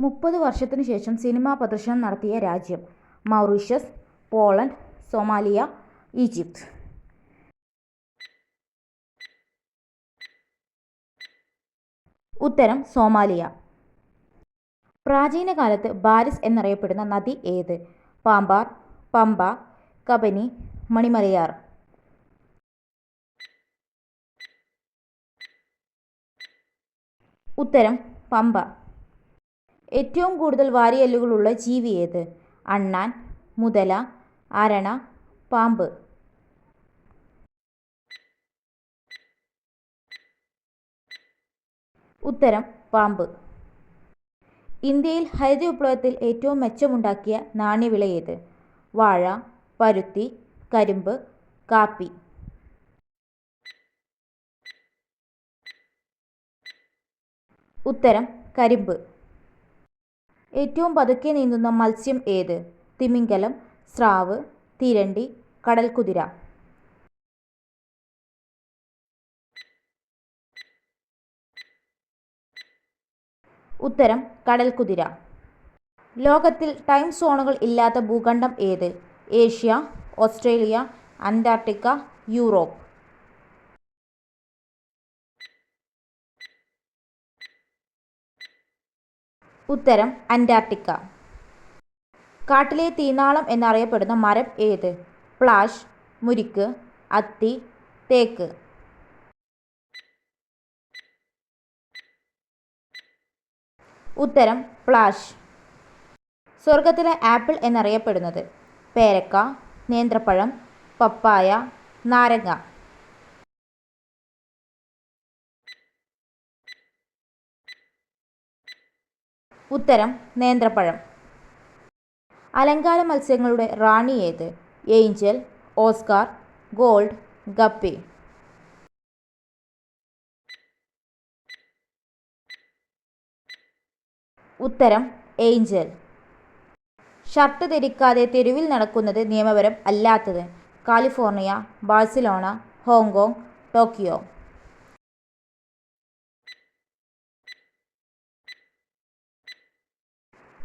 മുപ്പത് വർഷത്തിനു ശേഷം സിനിമാ പ്രദർശനം നടത്തിയ രാജ്യം മൗറീഷ്യസ് പോളണ്ട് സൊമാലിയ ഈജിപ്ത്. ഉത്തരം സോമാലിയ. പ്രാചീന കാലത്ത് ബാരിസ് എന്നറിയപ്പെടുന്ന നദി ഏത്? പാമ്പാർ പമ്പ കബനി മണിമലയാർ. ഉത്തരം പമ്പ. ഏറ്റവും കൂടുതൽ വാരിയെല്ലുകളുള്ള ജീവി ഏത്? അണ്ണാൻ മുതല അരണ പാമ്പ്. ഉത്തരം പാമ്പ്. ഇന്ത്യയിൽ ഹരിത വിപ്ലവത്തിൽ ഏറ്റവും മെച്ചമുണ്ടാക്കിയ നാണ്യവിള ഏത്? വാഴ പരുത്തി കരിമ്പ് കാപ്പി. ഉത്തരം കരിമ്പ്. ഏറ്റവും പതുക്കെ നീന്തുന്ന മത്സ്യം ഏത്? തിമിംഗലം സ്രാവ് തീരണ്ടി കടൽക്കുതിര. ഉത്തരം കടൽക്കുതിര. ലോകത്തിൽ ടൈം സോണുകൾ ഇല്ലാത്ത ഭൂഖണ്ഡം ഏത്? Asia Australia Antarctica Europe. ഉത്തരം അന്റാർട്ടിക്ക. കാട്ടിലെ തീനാളം എന്നറിയപ്പെടുന്ന മരം ഏത്? പ്ലാഷ് മുരിക്ക് അത്തി തേക്ക്. ഉത്തരം പ്ലാഷ്. സ്വർഗത്തിലെ ആപ്പിൾ എന്നറിയപ്പെടുന്നത് പേരക്ക നേന്ത്രപ്പഴം പപ്പായ നാരങ്ങ. ഉത്തരം നേന്ത്രപ്പഴം. അലങ്കാര മത്സ്യങ്ങളുടെ റാണി ഏത്? Angel Oscar gold guppy. ഉത്തരം ഏഞ്ചൽ. ഷർട്ട് ധരിക്കാതെ തെരുവിൽ നടക്കുന്നത് നിയമപരം അല്ലാത്തത് California Barcelona Hong Kong Tokyo.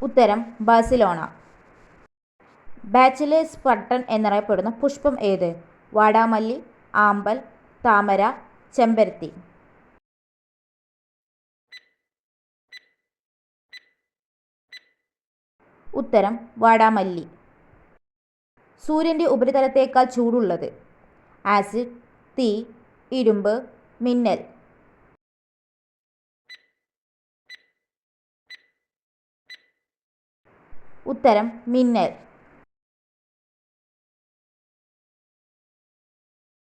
ഉത്തരം ബാസിലോണ ബാച്ചിലേഴ്സ് പട്ടൺ എന്നറിയപ്പെടുന്ന പുഷ്പം ഏത്? വാടാമല്ലി ആമ്പൽ താമര ചെമ്പരത്തി. ഉത്തരം വാടാമല്ലി. സൂര്യന്റെ ഉപരിതലത്തേക്കാൾ ചൂടുള്ളത്. ആസിഡ് തീ ഇരുമ്പ് മിന്നൽ. ഉത്തരം മിന്നൽ.